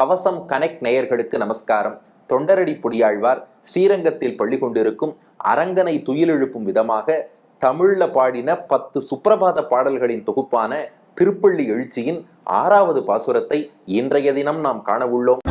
கவசம் கனெக்ட் நேயர்களுக்கு நமஸ்காரம். தொண்டரடி பொடியாழ்வார் ஸ்ரீரங்கத்தில் பள்ளி கொண்டிருக்கும் அரங்கனை துயிலெழுப்பும் விதமாக தமிழ்ல பாடின பத்து சுப்பிரபாத பாடல்களின் தொகுப்பான திருப்பள்ளி எழுச்சியின் ஆறாவது பாசுரத்தை இன்றைய தினம் நாம் காணவுள்ளோம்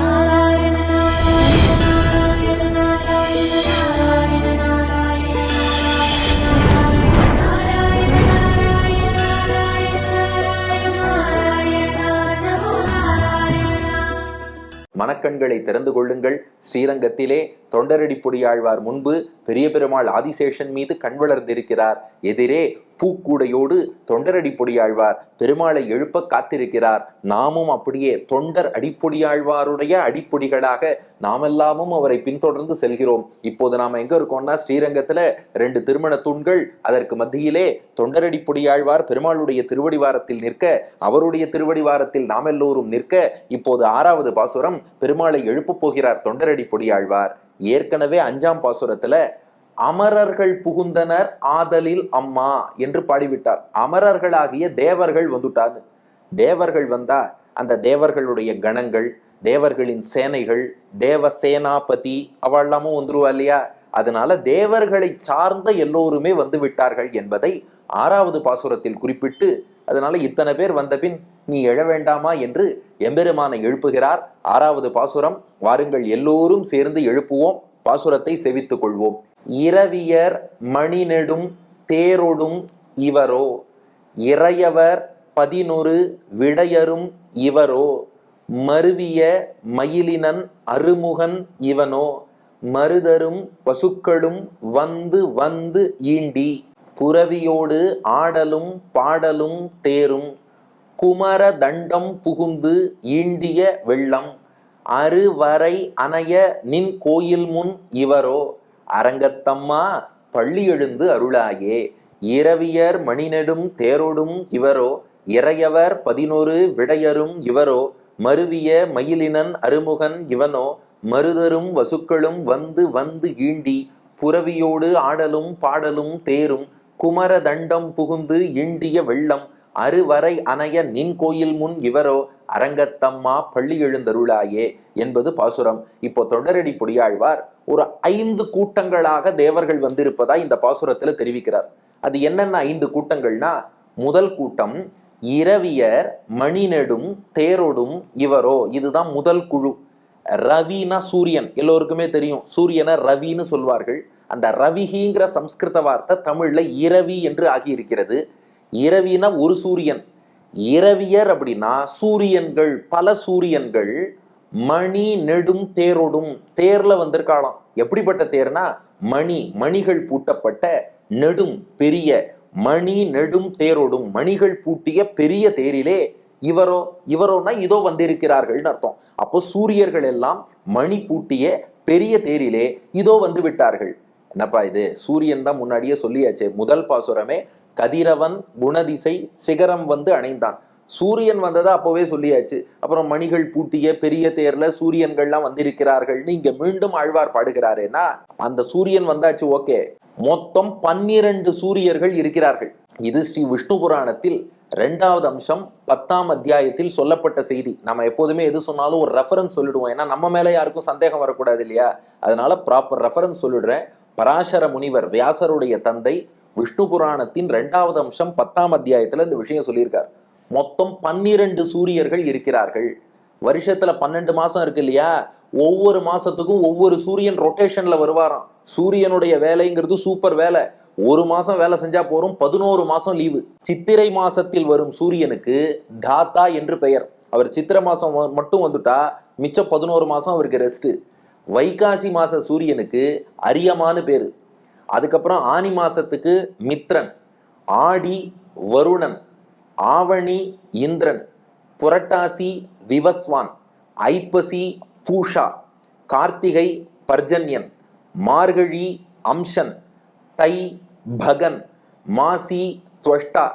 மனக்கண்களை திறந்து கொள்ளுங்கள். ஸ்ரீரங்கத்திலே தொண்டரடி பொடியாழ்வார் முன்பு பெரிய பெருமாள் ஆதிசேஷன் மீது கண் வளர்ந்திருக்கிறார். எதிரே பூக்கூடையோடு தொண்டரடி பொடியாழ்வார் பெருமாளை எழுப்ப காத்திருக்கிறார். நாமும் அப்படியே தொண்டர் அடிப்பொடியாழ்வாருடைய அடிப்பொடிகளாக நாமெல்லாமும் அவரை பின்தொடர்ந்து செல்கிறோம். இப்போது நாம் எங்க இருக்கோம்னா ஸ்ரீரங்கத்துல ரெண்டு திருமண தூண்கள் அதற்கு மத்தியிலே தொண்டரடி பொடியாழ்வார் பெருமாளுடைய திருவடிவாரத்தில் நிற்க அவருடைய திருவடிவாரத்தில் நாம் எல்லோரும் நிற்க இப்போது ஆறாவது பாசுரம் பெருமாளை எழுப்பப் போகிறார் தொண்டரடி பொடியாழ்வார் ஏற்கனவே அஞ்சாம் பாசுரத்துல அமரர்கள் புகுந்தனர் ஆதலில் அம்மா என்று பாடிவிட்டார். அமரர்களாகிய தேவர்கள் வந்துட்டாங்க. தேவர்கள் வந்தா அந்த தேவர்களுடைய கணங்கள் தேவர்களின் சேனைகள் தேவ சேனாபதி அவெல்லாமும் வந்துருவா இல்லையா? அதனால தேவர்களை சார்ந்த எல்லோருமே வந்து விட்டார்கள் என்பதை ஆறாவது பாசுரத்தில் குறிப்பிட்டு அதனால இத்தனை பேர் வந்த பின் நீ எழ வேண்டாமா என்று எம்பெருமானை எழுப்புகிறார். ஆறாவது பாசுரம் வாருங்கள் எல்லோரும் சேர்ந்து எழுப்புவோம் பாசுரத்தை செவித்துக் கொள்வோம். இரவியர் மணிநெடும் தேரொடும் இவரோ? இறையவர் பதினொரு விடையரும் இவரோ? மருவிய மயிலினன் அருமுகன் இவனோ? மருதரும் பசுக்களும் வந்து வந்து ஈண்டி. புரவியோடு ஆடலும் பாடலும் தேரும். குமர தண்டம் புகுந்து ஈண்டிய வெள்ளம். அருவரை அணைய நின் கோயில் முன் இவரோ? அரங்கத்தம்மா பள்ளி எழுந்து அருளாயே. இரவியர் மணிநெடும் தேரோடும் இவரோ இறையவர் பதினொரு விடையரும் இவரோ மருவிய மயிலினன் அருமுகன் இவனோ மருதரும் வசுக்களும் வந்து வந்து ஈண்டி புரவியோடு ஆடலும் பாடலும் தேரும் குமர தண்டம் புகுந்து ஈண்டிய வெள்ளம் அருவரை அணைய நின் கோயில் முன் இவரோ அரங்கத்தம்மா பள்ளி எழுந்தருளாயே என்பது பாசுரம். இப்போ தொடரடி பொடியாழ்வார். ஒரு ஐந்து கூட்டங்களாக தேவர்கள் வந்திருப்பதா இந்த பாசுரத்துல தெரிவிக்கிறார். அது என்னென்ன ஐந்து கூட்டங்கள்னா முதல் கூட்டம் இரவியர் மணிநெடும் தேரோடும் இவரோ. இதுதான் முதல் குழு. ரவினா சூரியன். எல்லோருக்குமே தெரியும். சூரியனை ரவின்னு சொல்வார்கள். அந்த ரவிகிங்கிற சம்ஸ்கிருத வார்த்தை தமிழ்ல இரவி என்று ஆகியிருக்கிறது. இரவினா ஒரு சூரியன். இரவியர் அப்படின்னா சூரியன்கள் பல சூரியன்கள் மணி நெடும் தேரோடும் தேர்ல வந்திருக்காளாம். எப்படிப்பட்ட தேர்னா மணி மணிகள் பூட்டப்பட்ட நெடும் பெரிய மணி நெடும் தேரோடும் மணிகள் பூட்டிய பெரிய தேரிலே இவரோ இவரோனா இதோ வந்திருக்கிறார்கள்னு அர்த்தம். அப்போ சூரியர்கள் எல்லாம் மணி பூட்டிய பெரிய தேரிலே இதோ வந்து விட்டார்கள். என்னப்பா இது? சூரியன் தான் முன்னாடியே சொல்லியாச்சு முதல் பாசுரமே கதிரவன் குணதிசை சிகரம் வந்து அணைந்தான். சூரியன் வந்ததை அப்போவே சொல்லியாச்சு. அப்புறம் மணிகள் பூட்டிய பெரிய தேர்ல சூரியன்கள்லாம் வந்திருக்கிறார்கள்னு இங்க மீண்டும் ஆழ்வார் பாடுகிறாருன்னா அந்த சூரியன் வந்தாச்சு ஓகே. மொத்தம் பன்னிரண்டு சூரியர்கள் இருக்கிறார்கள். இது ஸ்ரீ விஷ்ணு புராணத்தில் ரெண்டாவது அம்சம் பத்தாம் அத்தியாயத்தில் சொல்லப்பட்ட செய்தி. நம்ம எப்போதுமே எது சொன்னாலும் ஒரு ரெஃபரன்ஸ் சொல்லிடுவோம். ஏன்னா நம்ம மேல யாருக்கும் சந்தேகம் வரக்கூடாது இல்லையா? அதனால ப்ராப்பர் ரெஃபரன்ஸ் சொல்லிடுறேன். பராசர முனிவர் வியாசருடைய தந்தை விஷ்ணு புராணத்தின் ரெண்டாவது அம்சம் பத்தாம் அத்தியாயத்துல இந்த விஷயம் சொல்லியிருக்கார். மொத்தம் பன்னிரண்டு சூரியர்கள் இருக்கிறார்கள். வருஷத்துல பன்னெண்டு மாசம் இருக்கு இல்லையா? ஒவ்வொரு மாசத்துக்கும் ஒவ்வொரு சூரியன் ரொட்டேஷன்ல வருவாராம். சூரியனுடைய வேலைங்கிறது சூப்பர் வேலை. ஒரு மாசம் வேலை செஞ்சா போறோம் பதினோரு மாசம் லீவு சித்திரை மாசத்தில் வரும் சூரியனுக்கு தாத்தா என்று பெயர். அவர் சித்திரை மாசம் மட்டும் வந்துட்டா மிச்சம் பதினோரு மாசம் அவருக்கு ரெஸ்ட் வைகாசி மாச சூரியனுக்கு அரியமானு பேரு. அதுக்கப்புறம் ஆனி மாசத்துக்கு மித்ரன். ஆடி வருணன். ஆவணி இந்திரன் புரட்டாசி விவஸ்வான் ஐப்பசி பூஷா கார்த்திகை பர்ஜன்யன் மார்கழி அம்சன் தை பகன் மாசி துவஷ்டா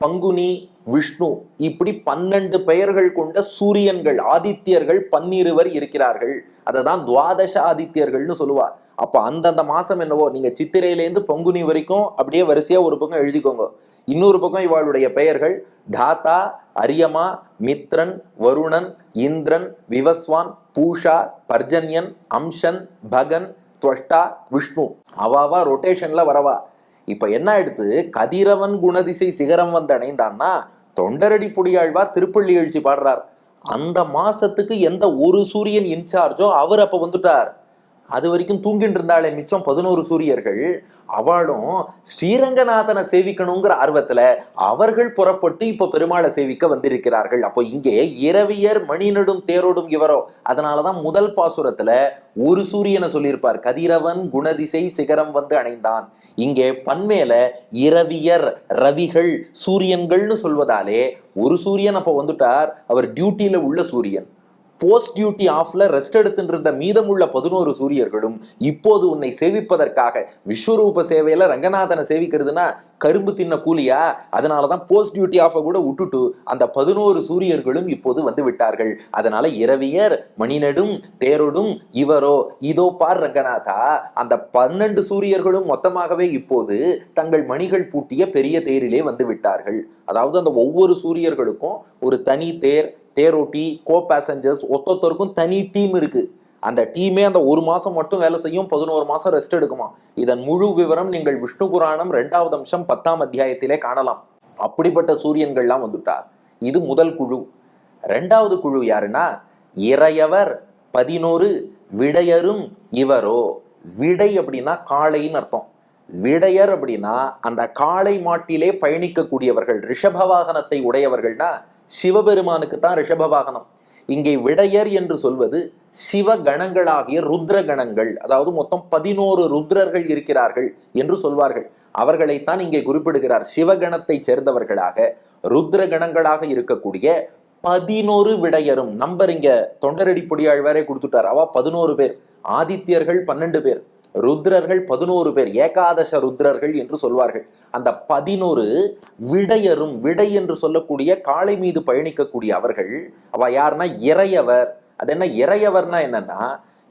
பங்குனி விஷ்ணு இப்படி பன்னெண்டு பெயர்கள் கொண்ட சூரியன்கள் ஆதித்யர்கள் பன்னிருவர் இருக்கிறார்கள். அதை தான் துவாதச ஆதித்யர்கள்னு சொல்லுவா. அப்போ அந்தந்த மாசம் என்னவோ நீங்க சித்திரையிலேருந்து பங்குனி வரைக்கும் அப்படியே வரிசையா ஒரு பக்கம் எழுதிக்கோங்க. இன்னொரு பக்கம் இவாளுடைய பெயர்கள் தாத்தா அரியமா மித்ரன் வருணன் இந்திரன் விவஸ்வான் பூஷா பர்ஜன்யன் அம்சன் பகன் துவஷ்டா விஷ்ணு. அவாவா ரொட்டேஷன்ல வரவா. இப்ப என்ன ஆயிடுத்து கதிரவன் குணதிசை சிகரம் வந்து அடைந்தான்னா தொண்டரடி புடியாழ்வார் திருப்பள்ளி எழுச்சி பாடுறார். அந்த மாசத்துக்கு எந்த ஒரு சூரியன் இன்சார்ஜோ அவர் அப்ப வந்துட்டார். அது வரைக்கும் தூங்கிட்டு இருந்தாலே மிச்சம் பதினோரு சூரியர்கள். அவளும் ஸ்ரீரங்கநாதனை சேவிக்கணுங்கிற ஆர்வத்துல அவர்கள் புறப்பட்டு இப்ப பெருமாளை சேவிக்க வந்திருக்கிறார்கள். அப்போ இங்கே இரவியர் மணிநடும் தேரோடும் இவரோ. அதனாலதான் முதல் பாசுரத்துல ஒரு சூரியனை சொல்லியிருப்பார். கதிரவன் குணதிசை சிகரம் வந்து அணைந்தான். இங்கே பன்மேல இரவியர் ரவிகள் சூரியன்கள்னு சொல்வதாலே ஒரு சூரியன் அப்போ வந்துட்டார். அவர் டியூட்டியில உள்ள சூரியன். போஸ்ட் டியூட்டி ஆஃப்ல ரெஸ்ட் எடுத்துருந்த இருந்த மீதமுள்ள பதினோரு சூரியர்களும் இப்போது உன்னை சேவிப்பதற்காக விஸ்வரூப சேவையில ரங்கநாதனை சேவிக்கிறதுனா கரும்பு தின்ன கூலியா? அதனாலதான் போஸ்ட் டியூட்டி ஆஃப கூட விட்டுட்டு அந்த பதினோரு சூரியர்களும் இப்போது வந்து விட்டார்கள். அதனால இரவியர் மணிநடும் தேரொடும் இவரோ இதோ பார் ரங்கநாதா. அந்த பன்னெண்டு சூரியர்களும் மொத்தமாகவே இப்போது தங்கள் மணிகள் பூட்டிய பெரிய தேரிலே வந்து விட்டார்கள். அதாவது அந்த ஒவ்வொரு சூரியர்களுக்கும் ஒரு தனி தேர் தேரோட்டி கோ பேசஞ்சர்ஸ் ஒத்தொத்தருக்கும் தனி டீம் இருக்கு. அந்த டீமே அந்த ஒரு மாசம் மட்டும் வேலை செய்யும் பதினோரு மாசம் ரெஸ்ட் எடுக்குமா? இதன் முழு விவரம் நீங்கள் விஷ்ணு புராணம் ரெண்டாவது அம்சம் பத்தாம் அத்தியாயத்திலே காணலாம். அப்படிப்பட்ட சூரியன்கள்லாம் வந்துட்டார். இது முதல் குழு. ரெண்டாவது குழு யாருன்னா இறையவர் பதினோரு விடையரும் இவரோ. விடை அப்படின்னா காளைன்னு அர்த்தம். விடையர் அப்படின்னா அந்த காளை மாட்டிலே பயணிக்கக்கூடியவர்கள் ரிஷப வாகனத்தை உடையவர்கள்னா சிவபெருமானுக்கு தான் ரிஷப வாகனம் இங்கே விடையர் என்று சொல்வது சிவ கணங்களாகிய ருத்ர கணங்கள் அதாவது மொத்தம் பதினோரு ருத்ரர்கள் இருக்கிறார்கள் என்று சொல்வார்கள். அவர்களைத்தான் இங்கே குறிப்பிடுகிறார். சிவகணத்தை சேர்ந்தவர்களாக ருத்ர கணங்களாக இருக்கக்கூடிய பதினோரு விடையரும். நம்பர் இங்க தொண்டரடி பொடியாழ்வாரே கொடுத்துட்டார். அவ பதினோரு பேர். ஆதித்யர்கள் பன்னெண்டு பேர். ருத்ரர்கள் பதினோரு பேர் ஏகாதச ருத்ரர்கள் என்று சொல்வார்கள். அந்த பதினோரு விடையரும் விடை என்று சொல்லக்கூடிய காளை மீது பயணிக்கக்கூடிய அவர்கள் அவ யாருன்னா இறையவர். அது என்ன இறையவர்னா என்னன்னா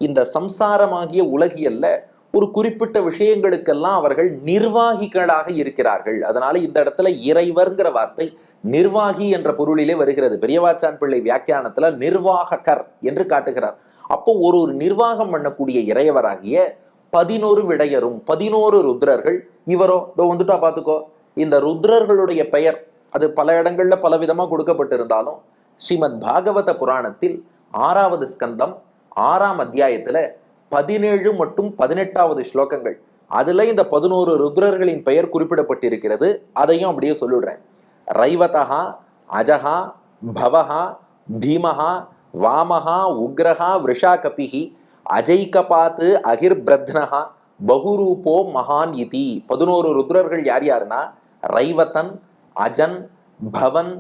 இந்த சம்சாரமாகிய உலகியல்ல ஒரு குறிப்பிட்ட விஷயங்களுக்கெல்லாம் அவர்கள் நிர்வாகிகளாக இருக்கிறார்கள். அதனால இந்த இடத்துல இறைவர்ங்கிற வார்த்தை நிர்வாகி என்ற பொருளிலே வருகிறது. பெரியவாச்சான் பிள்ளை வியாக்கியானத்துல நிர்வாககர் என்று காட்டுகிறார். அப்போ ஒரு ஒரு நிர்வாகம் பண்ணக்கூடிய இறையவராகிய பதினோரு விடையரும் பதினோரு ருத்ரர்கள். இவரோ இதோ வந்துட்டா பார்த்துக்கோ. இந்த ருத்ரர்களுடைய பெயர் அது பல இடங்கள்ல பல விதமா கொடுக்கப்பட்டிருந்தாலும் ஸ்ரீமத் பாகவத புராணத்தில் ஆறாவது ஸ்கந்தம் ஆறாம் அத்தியாயத்துல பதினேழு மற்றும் பதினெட்டாவது ஸ்லோகங்கள். அதுல இந்த பதினோரு ருத்ரர்களின் பெயர் குறிப்பிடப்பட்டிருக்கிறது. அதையும் அப்படியே சொல்லிடுறேன். ரைவதா அஜஹா பவஹா பீமஹா வாமஹா உக்ரஹா விஷாகபிஹி அஜய்கபாத்து அகிர் பிரத்னஹா பகுரூபோ மகான் இதி. பதினோரு ருத்ரர்கள் யார் யாருன்னா? ரைவதன் அஜன் பவன்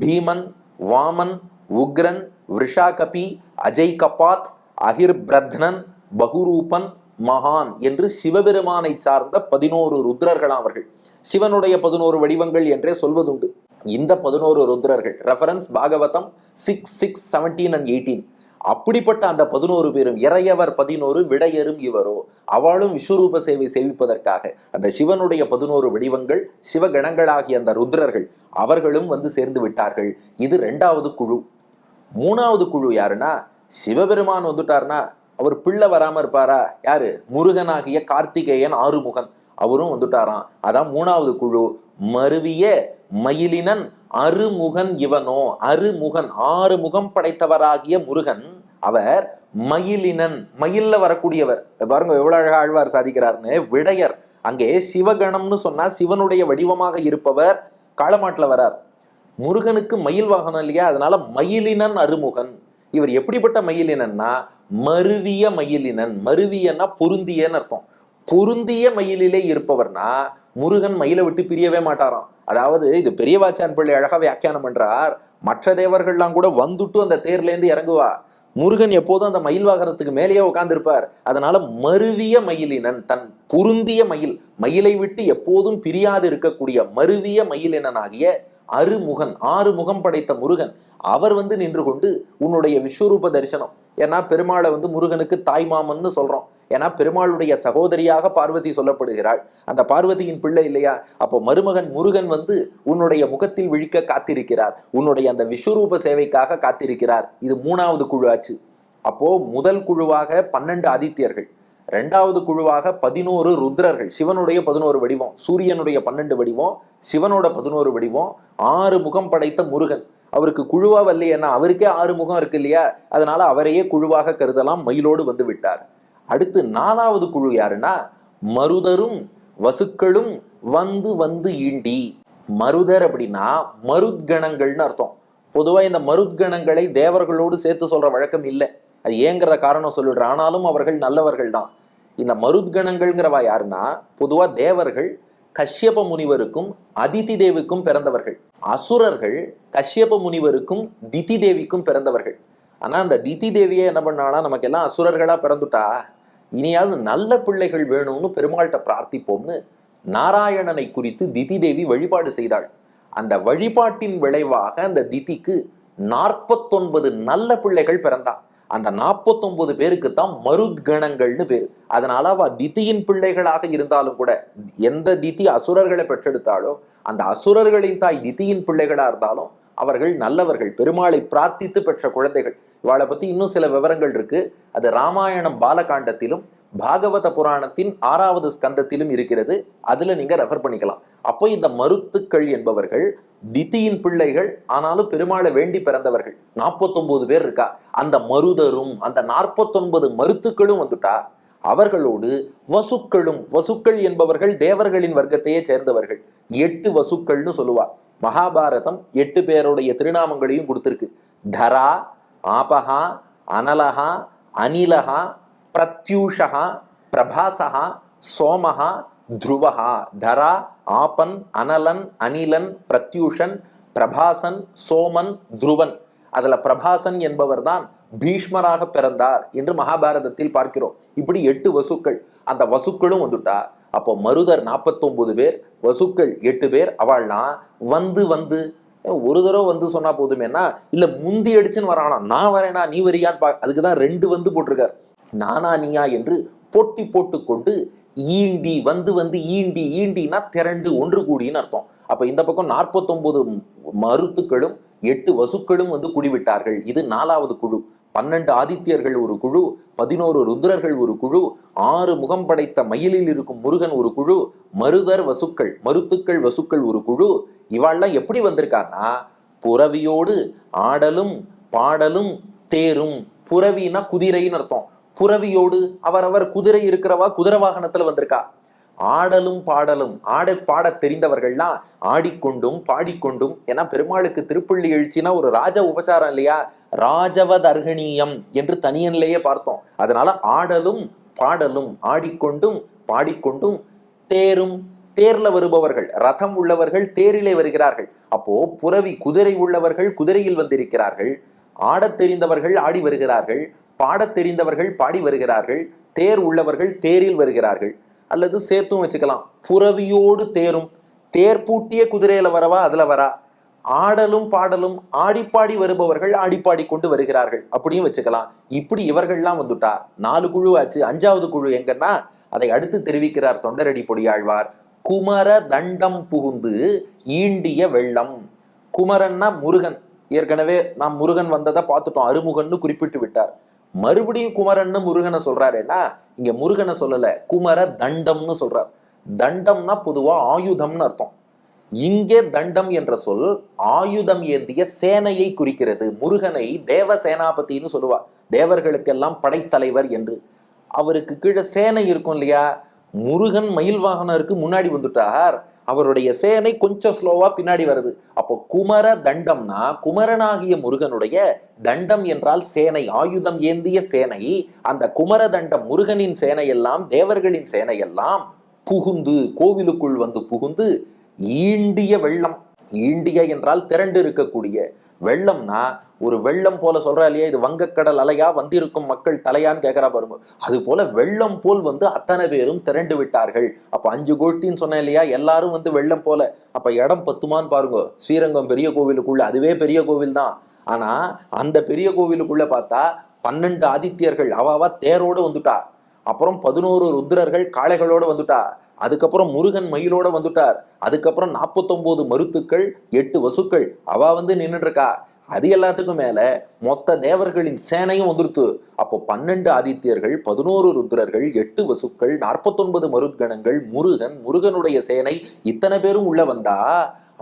பீமன் வாமன் உக்ரன் விஷாகபி அஜைகபாத் அகிர்பிரத்னன் பகுரூபன் மகான் என்று சிவபெருமானை சார்ந்த பதினோரு ருத்ரர்களாம் அவர்கள். சிவனுடைய பதினோரு வடிவங்கள் என்றே சொல்வதுண்டு. இந்த பதினோரு ருத்ரர்கள் reference Bhagavatam six six seventeen and eighteen அப்படிப்பட்ட அந்த பதினோரு பேரும் இறையவர் பதினோரு விடையரும் இவரோ அவளும் விஸ்வரூப சேவை சேவிப்பதற்காக அந்த சிவனுடைய பதினோரு வடிவங்கள் சிவகணங்களாகிய அந்த ருத்ரர்கள் அவர்களும் வந்து சேர்ந்து விட்டார்கள். இது ரெண்டாவது குழு. மூணாவது குழு யாருன்னா சிவபெருமான் வந்துட்டார்னா அவர் பிள்ளை வராம இருப்பாரா? யாரு? முருகனாகிய கார்த்திகேயன் ஆறுமுகன். அவரும் வந்துட்டாராம். அதான் மூணாவது குழு. மருவிய மயிலினன் அருமுகன் இவனோ அருமுகன் ஆறு முகம் படைத்தவராகிய முருகன் அவர் மயிலினன் மயில்ல வரக்கூடியவர். பாருங்க எவ்வளவு அழகா ஆழ்வார் சாதிக்கிறார்னு. விடையர். அங்கே சிவகணம்னு சொன்னா சிவனுடைய வடிவமாக இருப்பவர் காலமாட்டில் வரார். முருகனுக்கு மயில் வாகனம் இல்லையா? அதனால மயிலினன் அருமுகன். இவர் எப்படிப்பட்ட மயிலினன்னா மருவிய மயிலினன். மருவியன்னா பொருந்தியன்னு அர்த்தம். பொருந்திய மயிலிலே இருப்பவர்னா முருகன் மயிலை விட்டு பிரியவே மாட்டாராம். அதாவது இது பெரியவாச்சான் பிள்ளை அழகா வியாக்கியானம் பண்றார். மற்ற தேவர்கள்லாம் கூட வந்துட்டு அந்த தேர்லேருந்து இறங்குவா. முருகன் எப்போதும் அந்த மயில் வாகனத்துக்கு மேலேயே உட்கார்ந்திருப்பார். அதனால மருவிய மயிலினன் தன் பொருந்திய மயில் மயிலை விட்டு எப்போதும் பிரியாது இருக்கக்கூடிய மருவிய மயிலினனாகிய அருமுகன் ஆறு முகம் படைத்த முருகன் அவர் வந்து நின்று கொண்டு உன்னுடைய விஸ்வரூப தரிசனம். ஏன்னா பெருமாளை வந்து முருகனுக்கு தாய்மாமன்னு சொல்றோம். ஏன்னா பெருமாளுடைய சகோதரியாக பார்வதி சொல்லப்படுகிறாள். அந்த பார்வதியின் பிள்ளை இல்லையா? அப்போ மருமகன் முருகன் வந்து உன்னுடைய முகத்தில் விழிக்க காத்திருக்கிறார். உன்னுடைய அந்த விஸ்வரூப சேவைக்காக காத்திருக்கிறார். இது மூணாவது குழு ஆச்சு. அப்போ முதல் குழுவாக பன்னெண்டு ஆதித்யர்கள். ரெண்டாவது குழுவாக பதினோரு ருத்ரர்கள். சிவனுடைய பதினோரு வடிவம் சூரியனுடைய பன்னெண்டு வடிவம் சிவனோட பதினோரு வடிவம் ஆறு முகம் படைத்த முருகன். அவருக்கு குழுவா வரலையேன்னா அவருக்கே ஆறு முகம் இருக்கு இல்லையா? அதனால அவரையே குழுவாக கருதலாம். மயிலோடு வந்து விட்டார். அடுத்து நாலாவது குழு யாருன்னா மருதரும் வசுக்களும் வந்து வந்து ஈண்டி. மருதர் அப்படின்னா மருத்கணங்கள்னு அர்த்தம். பொதுவாக இந்த மருத்கணங்களை தேவர்களோடு சேர்த்து சொல்ற வழக்கம் இல்லை. அது ஏங்கிற காரணம் சொல்லிடுற ஆனாலும் அவர்கள் நல்லவர்கள் தான். இந்த மருத்கணங்கள்ங்கிறவா யாருன்னா பொதுவாக தேவர்கள் கஷ்யப முனிவருக்கும் அதிதி தேவிக்கும் பிறந்தவர்கள். அசுரர்கள் கஷ்யப முனிவருக்கும் திதி தேவிக்கும் பிறந்தவர்கள். ஆனால் அந்த திதி தேவியை என்ன பண்ணானா நமக்கு எல்லாம் அசுரர்களாக பிறந்துட்டா? இனியாவது நல்ல பிள்ளைகள் வேணும்னு பெருமாள்கிட்ட பிரார்த்திப்போம்னு நாராயணனை குறித்து திதி தேவி வழிபாடு செய்தாள். அந்த வழிபாட்டின் விளைவாக அந்த திதிக்கு நாற்பத்தொன்பது நல்ல பிள்ளைகள் பிறந்தான் அந்த நாற்பத்தொன்பது பேருக்கு தான் மருத்கணங்கள்னு பேர். அதனால அவ திதியின் பிள்ளைகளாக இருந்தாலும் கூட எந்த திதி அசுரர்களை பெற்றெடுத்தாலோ அந்த அசுரர்களின் தாய் திதியின் பிள்ளைகளா இருந்தாலும் அவர்கள் நல்லவர்கள். பெருமாளை பிரார்த்தித்து பெற்ற குழந்தைகள். இவாளை பற்றி இன்னும் சில விவரங்கள் இருக்கு. அது ராமாயணம் பாலகாண்டத்திலும் பாகவத புராணத்தின் ஆறாவது ஸ்கந்தத்திலும் இருக்கிறது. அதில் நீங்க ரெஃபர் பண்ணிக்கலாம். அப்போ இந்த மருத்துக்கள் என்பவர்கள் தித்தியின் பிள்ளைகள் ஆனாலும் பெருமாளை வேண்டி பிறந்தவர்கள். நாற்பத்தொன்பது பேர் இருக்கா? அந்த மருதரும் அந்த நாற்பத்தொன்பது மருத்துக்களும் வந்துட்டா? அவர்களோடு வசுக்களும் வசுக்கள் என்பவர்கள் தேவர்களின் வர்க்கத்தையே சேர்ந்தவர்கள். எட்டு வசுக்கள்னு சொல்லுவா. மகாபாரதம் எட்டு பேருடைய திருநாமங்களையும் கொடுத்துருக்கு. தரா ஆபஹா அனலஹா அனிலஹா பிரத்யூஷா பிரபாசகா சோமஹா த்ருவஹா. தரா ஆபன் அனலன் அனிலன் பிரத்யூஷன் பிரபாசன் சோமன் துருவன். அதுல பிரபாசன் என்பவர் தான் பீஷ்மராக பிறந்தார் என்று மகாபாரதத்தில் பார்க்கிறோம். இப்படி எட்டு வசுக்கள். அந்த வசுக்களும் வந்துட்டா. அப்போ மருதர் 49 பேர் வசுக்கள் எட்டு பேர். அவள்லாம் வந்து வந்து ஒரு தடவை வந்து சொன்னா போதுமேனா இல்ல முந்தி அடிச்சுன்னு வரானா நான் வரேனா நீ வரியான்னு பா அதுக்குதான் ரெண்டு வந்து போட்டிருக்கார். நானா நீயா என்று போட்டி போட்டுக்கொண்டு ஈண்டி வந்து வந்து ஈண்டி ஈண்டினா திரண்டு ஒன்று கூடின்னு அர்த்தம். அப்ப இந்த பக்கம் நாற்பத்தொன்பது மருத்துக்களும் எட்டு வசுக்களும் வந்து குடிவிட்டார்கள். இது நாலாவது குழு. பன்னெண்டு ஆதித்யர்கள் ஒரு குழு பதினோரு ருத்ரர்கள் ஒரு குழு ஆறு முகம் படைத்த மயிலில் இருக்கும் முருகன் ஒரு குழு மருதர் வசுக்கள் மருத்துக்கள் வசுக்கள் ஒரு குழு. இவாள்லாம் எப்படி வந்திருக்கான்னா புறவியோடு ஆடலும் பாடலும் தேரும். புறவினா குதிரைன்னு அர்த்தம். புறவியோடு அவரவர் குதிரை இருக்கிறவா குதிரை வாகனத்துல வந்திருக்கா? ஆடலும் பாடலும் ஆடை பாடத் தெரிந்தவர்கள்லாம் ஆடிக்கொண்டும் பாடிக்கொண்டும் ஏன்னா பெருமாளுக்கு திருப்பள்ளி எழுச்சினா ஒரு ராஜ உபச்சாரம் இல்லையா? ராஜவதர்கணீயம் என்று தனியன்லேயே பார்த்தோம். அதனால ஆடலும் பாடலும் ஆடிக்கொண்டும் பாடிக்கொண்டும் தேரும் தேர்ல வருபவர்கள் ரதம் உள்ளவர்கள் தேரிலே வருகிறார்கள். அப்போ புறவி குதிரை உள்ளவர்கள் குதிரையில் வந்திருக்கிறார்கள். ஆடத் தெரிந்தவர்கள் ஆடி வருகிறார்கள். பாடத் தெரிந்தவர்கள் பாடி வருகிறார்கள். தேர் உள்ளவர்கள் தேரில் வருகிறார்கள். அல்லது சேர்த்தும் வச்சுக்கலாம். புறவியோடு தேரும். தேர் பூட்டிய குதிரையில வரவா? அதுல வரா. ஆடலும் பாடலும் ஆடிப்பாடி வருபவர்கள் ஆடிப்பாடி கொண்டு வருகிறார்கள். அப்படியும் வச்சுக்கலாம். இப்படி இவர்கள்லாம் வந்துட்டா. நாலு குழு ஆச்சு. அஞ்சாவது குழு எங்கன்னா அதை அடுத்து தெரிவிக்கிறார் தொண்டரடி பொடியாழ்வார். குமர தண்டம் புகுந்து ஈண்டிய வெள்ளம். குமரன்னா முருகன். ஏற்கனவே நாம் முருகன் வந்ததை பார்த்துட்டோம். அருமுகன்னு குறிப்பிட்டு விட்டார். மறுபடியும் குமரன்னு முருகனை சொல்றாருன்னா இங்க முருகனை சொல்லல குமர தண்டம்னு சொல்றார். தண்டம்னா பொதுவா ஆயுதம்னு அர்த்தம். இங்கே தண்டம் என்ற சொல் ஆயுதம் ஏந்திய சேனையை குறிக்கிறது. முருகனை தேவ சேனாபத்தின்னு சொல்லுவா. தேவர்களுக்கெல்லாம் படைத்தலைவர் என்று. அவருக்கு கீழே சேனை இருக்கும் இல்லையா? முருகன் மயில் வாகனருக்கு முன்னாடி வந்துட்டார். அவருடைய சேனை கொஞ்சம் ஸ்லோவா பின்னாடி வருது. அப்போ குமர தண்டம்னா குமரனாகிய முருகனுடைய தண்டம் என்றால் சேனை ஆயுதம் ஏந்திய சேனை. அந்த குமர தண்டம் முருகனின் சேனை எல்லாம் தேவர்களின் சேனை எல்லாம் புகுந்து கோவிலுக்குள் வந்து புகுந்து ஈண்டிய வெள்ளம். ஈண்டிய என்றால் திரண்டு இருக்கக்கூடிய வெள்ளம்னா ஒரு வெள்ளம் போல சொல்றா இல்லையா? இது வங்கக்கடல் அலையா? வந்திருக்கும் மக்கள் தலையான்னு கேட்கறா பாருங்க. அது போல வெள்ளம் போல் வந்து அத்தனை பேரும் திரண்டு விட்டார்கள். அப்ப அஞ்சு கோட்டின்னு சொன்னேன் இல்லையா? எல்லாரும் வந்து வெள்ளம் போல. அப்ப இடம் பத்துமான்னு பாருங்க. ஸ்ரீரங்கம் பெரிய கோவிலுக்குள்ள அதுவே பெரிய கோவில் தான் ஆனா அந்த பெரிய கோவிலுக்குள்ள பார்த்தா பன்னெண்டு ஆதித்யர்கள் அவாவா தேரோடு வந்துட்டா. அப்புறம் பதினோரு ருத்ரர்கள் காளைகளோடு வந்துட்டா. அதுக்கப்புறம் முருகன் மயிலோட வந்துட்டார். அதுக்கப்புறம் நாற்பத்தொம்போது மருத்துக்கள் எட்டு வசுக்கள். அவ வந்து நின்றுட்டு இருக்கா. அது எல்லாத்துக்கும் மேல மொத்த தேவர்களின் சேனையும் வந்துருத்து அப்போ பன்னெண்டு ஆதித்யர்கள் பதினோரு ருத்ரர்கள் எட்டு வசுக்கள் நாற்பத்தொன்பது மருத்கணங்கள் முருகன் முருகனுடைய சேனை இத்தனை பேரும் உள்ள வந்தா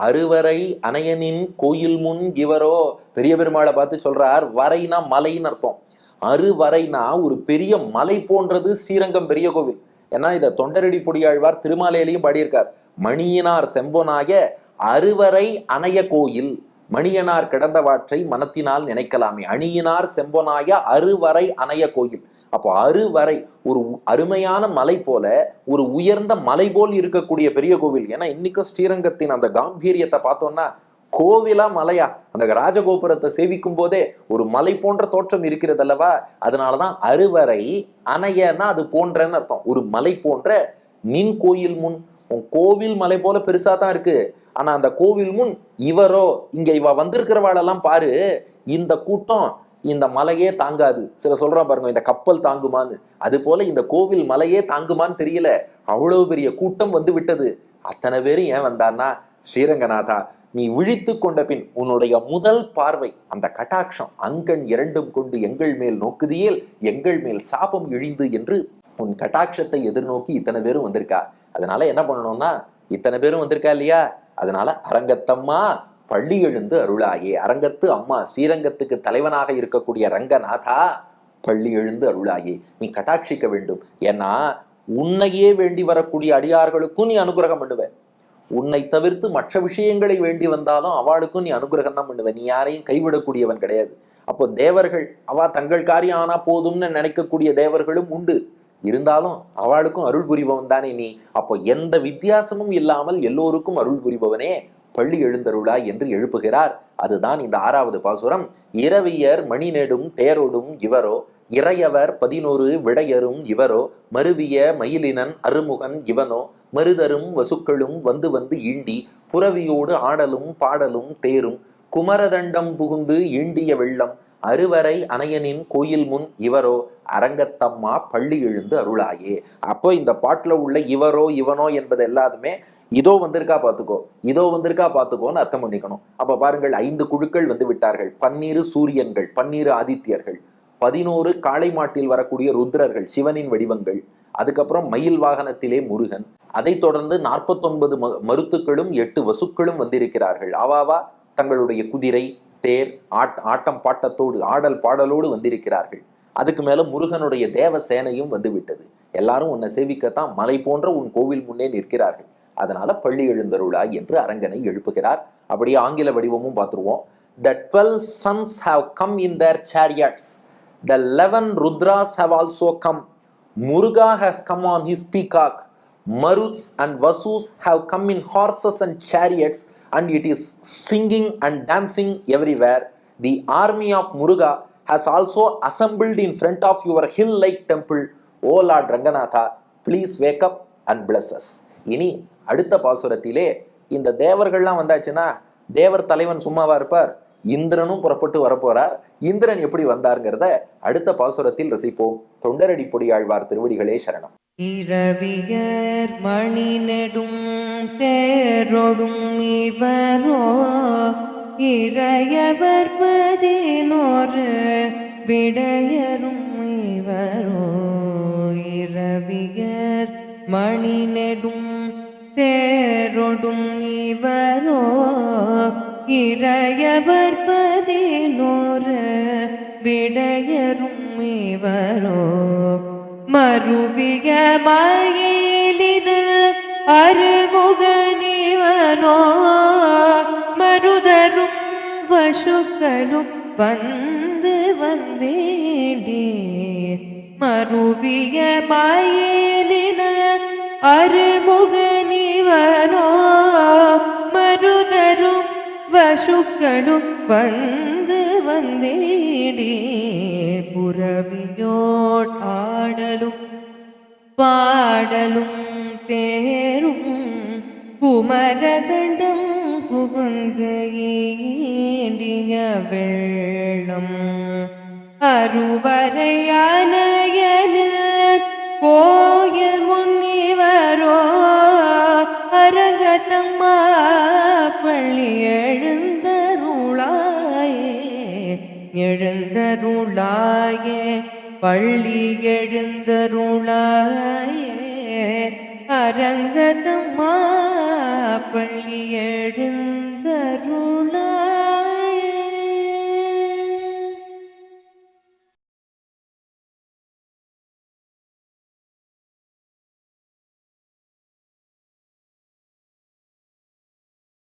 அறுவரை அணையனின் கோயில் முன் இவரோ பெரிய பெருமாளை பார்த்து சொல்றார் வரைனா மலைன்னு அர்த்தம். அறுவரைனா ஒரு பெரிய மலை போன்றது ஸ்ரீரங்கம் பெரிய கோவில். ஏன்னா இதை தொண்டரடி பொடியாழ்வார் திருமாலையிலையும் பாடியிருக்கார். மணியினார் செம்பொனாய அறுவரை அணைய கோயில். மணியனார் கிடந்தவாற்றை மனத்தினால் நினைக்கலாமே. அணியினார் செம்பொனாய அறுவரை அணைய கோயில். அப்போ அறுவரை ஒரு அருமையான மலை போல ஒரு உயர்ந்த மலை போல் இருக்கக்கூடிய பெரிய கோவில். ஏன்னா இன்னைக்கும் ஸ்ரீரங்கத்தின் அந்த காம்பீரியத்தை பார்த்தோம்னா கோவிலா மலையா? அந்த ராஜகோபுரத்தை சேவிக்கும் போதே ஒரு மலை போன்ற தோற்றம் இருக்கிறது அல்லவா? அதனாலதான் அறுவரை அணையன்னா அது போன்றன்னு அர்த்தம். ஒரு மலை போன்ற நின் கோயில் முன். உன் கோவில் மலை போல பெருசா தான் இருக்கு. ஆனா அந்த கோவில் முன் இவரோ இங்க இவ வந்திருக்கிறவாளெல்லாம் பாரு இந்த கூட்டம் இந்த மலையே தாங்காது. சில சொல்றா பாருங்க இந்த கப்பல் தாங்குமான்னு. அது போல இந்த கோவில் மலையே தாங்குமான்னு தெரியல. அவ்வளவு பெரிய கூட்டம் வந்து விட்டது. அத்தனை பேரும் ஏன் வந்தான்னா ஸ்ரீரங்கநாதா நீ விழித்து கொண்ட பின் உன்னுடைய முதல் பார்வை அந்த கட்டாட்சம் அங்கண் இரண்டும் கொண்டு எங்கள் மேல் நோக்குதியேல் எங்கள் மேல் சாபம் இழிந்து என்று உன் கட்டாட்சத்தை எதிர்நோக்கி இத்தனை பேரும் வந்திருக்கா? அதனால என்ன பண்ணணும்னா இத்தனை பேரும் வந்திருக்கா இல்லையா? அதனால அரங்கத்தம்மா பள்ளி எழுந்து அருளாயே. அரங்கத்து அம்மா ஸ்ரீரங்கத்துக்கு தலைவனாக இருக்கக்கூடிய ரங்கநாதா பள்ளி எழுந்து அருளாயே. நீ கட்டாட்சிக்க வேண்டும். ஏன்னா உன்னையே வேண்டி வரக்கூடிய அடியார்களுக்கும் நீ அனுகிரகம் பண்ணுவ. உன்னை தவிர்த்து மற்ற விஷயங்களை வேண்டி வந்தாலும் அவளுக்கும் நீ அனுகிரகம் தான் பண்ணுவ. நீ யாரையும் கைவிடக்கூடியவன் கிடையாது. அப்போ தேவர்கள் அவ தங்கள் காரியம் ஆனா போதும்னு நினைக்கக்கூடிய தேவர்களும் உண்டு. இருந்தாலும் அவளுக்கும் அருள் புரிபவன் தானே நீ. அப்போ எந்த வித்தியாசமும் இல்லாமல் எல்லோருக்கும் அருள் புரிபவனே பள்ளி எழுந்தருளா என்று எழுப்புகிறார். அதுதான் இந்த ஆறாவது பாசுரம். இரவியர் மணிநெடும் தேரோடும் இவரோ இறையவர் பதினோரு விடையரும் இவரோ மருவிய மயிலினன் அருமுகன் இவனோ மருதரும் வசுக்களும் வந்து வந்து ஈண்டி புறவியோடு ஆடலும் பாடலும் தேரும் குமரதண்டம் புகுந்து ஈண்டிய வெள்ளம் அறுவரை அணையனின் கோயில் முன் இவரோ அரங்கத்தம்மா பள்ளி எழுந்து அருளாயே. அப்போ இந்த பாட்டுல உள்ள இவரோ இவனோ என்பது எல்லாத்துமே இதோ வந்திருக்கா பார்த்துக்கோ இதோ வந்திருக்கா பார்த்துக்கோன்னு அர்த்தம் பண்ணிக்கணும். அப்ப பாருங்கள் ஐந்து குழுக்கள் வந்து விட்டார்கள். பன்னீரு சூரியன்கள் பன்னீரு ஆதித்யர்கள் பதினோரு காளை மாட்டில் வரக்கூடிய ருத்ரர்கள் சிவனின் வடிவங்கள் அதுக்கப்புறம் மயில் வாகனத்திலே முருகன். அதைத் தொடர்ந்து நாற்பத்தொன்பது ம மருத்துக்களும் எட்டு வசுக்களும் வந்திருக்கிறார்கள். அவாவா தங்களுடைய குதிரை தேர் ஆட் ஆட்டம் பாட்டத்தோடு ஆடல் பாடலோடு வந்திருக்கிறார்கள். அதுக்கு மேல முருகனுடைய தேவ சேனையும் வந்து விட்டது எல்லாரும் உன்னை சேவிக்கத்தான் மலை போன்ற உன் கோவில் முன்னே நிற்கிறார்கள். அதனால பள்ளி எழுந்தருளாய் என்று அரங்கனை எழுப்புகிறார். அப்படியே ஆங்கில வடிவமும் பார்த்துருவோம். The twelve suns have come in their chariots the eleven Rudras have also come Muruga has come on his peacock Maruts and Vasus have come in horses and chariots and it is singing and dancing everywhere. The army of Muruga has also assembled in front of your hill like temple. O Lord Ranganatha, please wake up and bless us. இனி அடுத்த பாசுரத்திலே இந்த தேவர்கள்லாம் வந்தாச்சுன்னா தேவர் தலைவன் சும்மாவா இருப்பார் இந்திரனும் புறப்பட்டு வரப்போறார் இந்திரன் எப்படி வந்தாருங்கிறத அடுத்த பாசுரத்தில் ரசிப்போம் தொண்டரடி பொடியாழ்வார் திருவடிகளே சரணம் இரவியர் மணி நெடும் தேரொடும் இவரோ இறையவர் பதினோரு விடையரும் இவரோ இரவியர் மணி நெடும் தேரொடும் இவரோ இறையவர் பதினோரு விடையரும் இவரோ. மருவிய மயிலின அருமுகனிவனோ மருதரும் வசுக்களும் வந்து வந்தேடி மருவிய மயிலின அருமுகனிவனோ மருதரும் வசுக்களும் வந்து வந்தேடி புறவியோட் ஆடலும் பாடலும் தேரும் குமரதண்டம் புகுந்து ஏண்டிய வெள்ளம். அருவரையானயன கோயில் முன்னிவரோ அரங்கத்தம்மா பள்ளி எழுந்தருளாயே எழுந்தருளாயே பள்ளி எழுந்தருள் அரங்கதம்மா பள்ளி